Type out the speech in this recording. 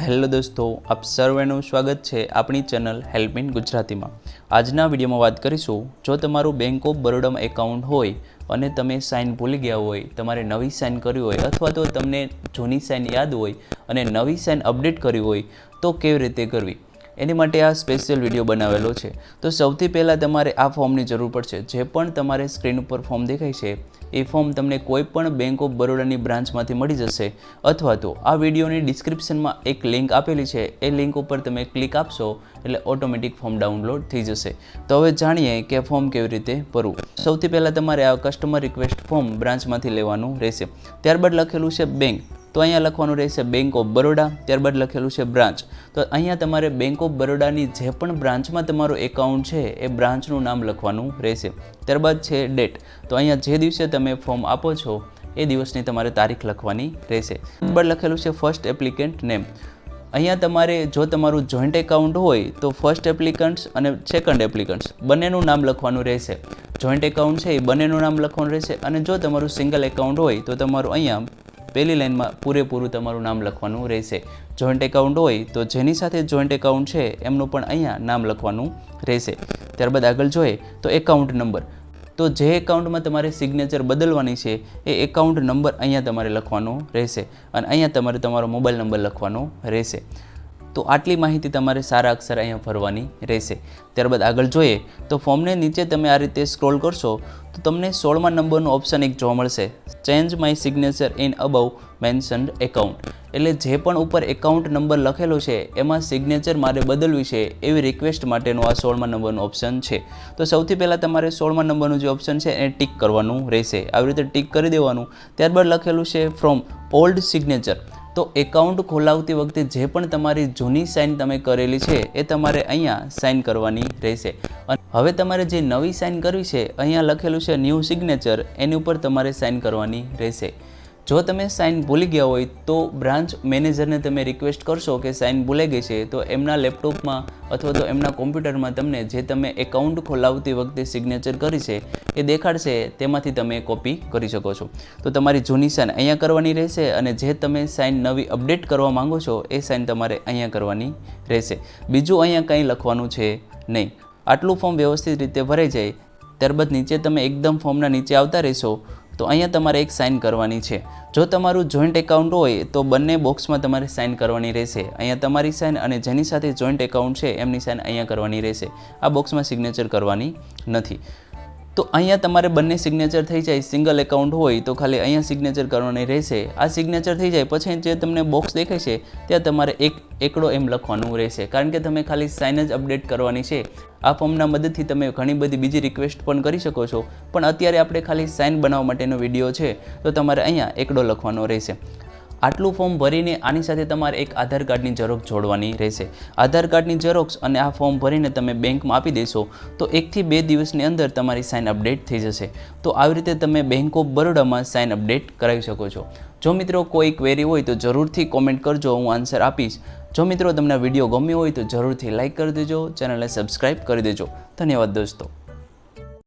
Hello દોસ્તો, આપ સર્વેનું સ્વાગત છે આપણી ચેનલ હેલ્પ ઇન ગુજરાતીમાં. આજના વિડીયોમાં વાત કરીશું, જો તમારું બેંક ઓફ બરોડામાં એકાઉન્ટ હોય અને તમે સાઇન ભૂલી ગયા હોય, તમારે નવી સાઇન કરવી હોય અથવા તો તમને જૂની સાઇન યાદ હોય અને નવી સાઇન અપડેટ કરવી હોય, તો કેવી રીતે કરવી? એની માટે આ સ્પેશિયલ વીડિયો બનાવેલો છે. તો સૌથી પહેલાં તમારે આ ફોર્મની જરૂર પડશે. જે પણ તમારે સ્ક્રીન ઉપર ફોર્મ દેખાય છે, એ ફોર્મ તમને કોઈ પણ બેંક ઓફ બરોડાની બ્રાન્ચમાંથી મળી જશે. અથવા તો આ વિડીયોની ડિસ્ક્રિપ્શનમાં એક લિંક આપેલી છે. એ લિંક ઉપર તમે ક્લિક આપશો, એટલે ઓટોમેટિક ફોર્મ ડાઉનલોડ થઈ જશે. તો હવે જાણીએ કે ફોર્મ કેવી રીતે ભરવું. સૌથી પહેલાં તમારે આ કસ્ટમર રિક્વેસ્ટ ફોર્મ બ્રાન્ચમાંથી લેવાનું રહેશે. ત્યારબાદ લખેલું છે બેંક તો અહીંયા લખવાનું રહેશે બેંક ઓફ બરોડા ત્યારબાદ લખેલું છે બ્રાન્ચ તો અહીંયા તમારે બેંક ઓફ બરોડાની જે પણ બ્રાન્ચમાં તમારું એકાઉન્ટ છે, એ બ્રાન્ચનું નામ લખવાનું રહેશે. ત્યારબાદ છે ડેટ તો અહીંયા જે દિવસે તમે ફોર્મ આપો છો, એ દિવસની તમારે તારીખ લખવાની રહેશે. નંબર લખેલું છે ફર્સ્ટ એપ્લિકેન્ટ નેમ અહીંયા તમારે જો તમારું જોઈન્ટ એકાઉન્ટ હોય, તો ફર્સ્ટ એપ્લિકન્ટ્સ અને સેકન્ડ એપ્લિકન્ટ્સ બંનેનું નામ લખવાનું રહેશે. જોઈન્ટ એકાઉન્ટ છે, એ બંનેનું નામ લખવાનું રહેશે. અને જો તમારું સિંગલ એકાઉન્ટ હોય, તો તમારું અહીંયા પહેલી લાઇનમાં પૂરેપૂરું તમારું નામ લખવાનું રહેશે. જોઈન્ટ એકાઉન્ટ હોય તો જેની સાથે જોઈન્ટ એકાઉન્ટ છે, એમનું પણ અહીંયા નામ લખવાનું રહેશે. ત્યારબાદ આગળ જોઈએ તો એકાઉન્ટ નંબર તો જે એકાઉન્ટમાં તમારે સિગ્નેચર બદલવાની છે, એ એકાઉન્ટ નંબર અહીંયા તમારે લખવાનો રહેશે. અને અહીંયા તમારે તમારો મોબાઈલ નંબર લખવાનો રહેશે. તો આટલી માહિતી તમારે સારા અક્ષર અહીંયા ભરવાની રહેશે. ત્યારબાદ આગળ જોઈએ તો ફોર્મને નીચે તમે આ રીતે સ્ક્રોલ કરશો તો તમને સોળમા નંબરનું ઓપ્શન એક જોવા મળશે. Change my signature in above mentioned account એટલે જે પણ ઉપર એકાઉન્ટ નંબર લખેલો છે, એમાં સિગ્નેચર મારે બદલવી છે એવી રિક્વેસ્ટ માટેનો આ સોળમા નંબરનું ઓપ્શન છે. તો સૌથી પહેલાં તમારે સોળમા નંબરનું જે ઓપ્શન છે, એને ટિક કરવાનું રહેશે. આવી રીતે ટિક કરી દેવાનું. ત્યારબાદ લખેલું છે ફ્રોમ ઓલ્ડ સિગ્નેચર તો એકાઉન્ટ ખોલાવતી વખતે જે પણ તમારી જૂની સાઇન તમે કરેલી છે, એ તમારે અહીંયા સાઇન કરવાની રહેશે. હવે તમારે જે નવી સાઇન કરવી છે, અહીંયા લખેલું છે ન્યૂ સિગ્નેચર, એની ઉપર તમારે સાઇન કરવાની રહેશે. જો તમે સાઇન ભૂલી ગયા હોય તો બ્રાન્ચ મેનેજરને તમે રિક્વેસ્ટ કરશો કે સાઇન ભૂલાઈ ગઈ છે, તો એમના લેપટોપમાં અથવા તો એમના કોમ્પ્યુટરમાં તમને જે તમે એકાઉન્ટ ખોલાવતી વખતે સિગ્નેચર કરી છે, એ દેખાડશે, તેમાંથી તમે કોપી કરી શકો છો. તો તમારી જૂની સાઇન અહીંયા કરવાની રહેશે અને જે તમે સાઇન નવી અપડેટ કરવા માંગો છો, એ સાઇન તમારે અહીંયા કરવાની રહેશે. બીજું અહીંયા કંઈ લખવાનું છે નહીં. આટલું ફોર્મ વ્યવસ્થિત રીતે ભરાઈ જાય, ત્યારબાદ નીચે તમે એકદમ ફોર્મના નીચે આવતા રહેશો તો અહીંયા તમારે એક સાઇન કરવાની છે. જો તમારું જોઈન્ટ એકાઉન્ટ હોય, તો બંને બોક્સમાં તમારે સાઇન કરવાની રહેશે. અહીંયા તમારી સાઇન અને જેની સાથે જોઈન્ટ એકાઉન્ટ છે, એમની સાઇન અહીંયા કરવાની રહેશે. આ બોક્સમાં સિગ્નેચર કરવાની નથી. તો અહીંયા તમારે બંને સિગ્નેચર થઈ જાય સિંગલ એકાઉન્ટ હોય તો ખાલી અહીંયા સિગ્નેચર કરવાની રહેશે. આ સિગ્નેચર થઈ જાય, પછી જે તમને બોક્સ દેખાય છે, ત્યાં તમારે એક એકડો એમ લખવાનું રહેશે. કારણ કે તમે ખાલી સાઇન જ અપડેટ કરવાની છે. આ ફોર્મના મદદથી તમે ઘણી બધી બીજી રિક્વેસ્ટ પણ કરી શકો છો. પણ અત્યારે આપણે ખાલી સાઇન બનાવવા માટેનો વીડિયો છે, તો તમારે અહીંયા એકડો લખવાનો રહેશે. આટલું ફોર્મ ભરીને આની સાથે તમારે એક આધાર કાર્ડની ઝેરોક્ષ જોડવાની રહેશે. આધાર કાર્ડની ઝેરોક્ષ અને આ ફોર્મ ભરીને તમે બેંકમાં આપી દેશો, તો એકથી બે દિવસની અંદર તમારી સાઇન અપડેટ થઈ જશે. તો આવી રીતે તમે બેંક ઓફ બરોડામાં સાઇન અપડેટ કરાવી શકો છો. જો મિત્રો કોઈ ક્વેરી હોય તો જરૂરથી કોમેન્ટ કરજો, હું આન્સર આપીશ. જો મિત્રો તમને વીડિયો ગમ્યો હોય તો જરૂરથી લાઇક કરી દેજો, ચેનલને સબસ્ક્રાઈબ કરી દેજો. ધન્યવાદ દોસ્તો.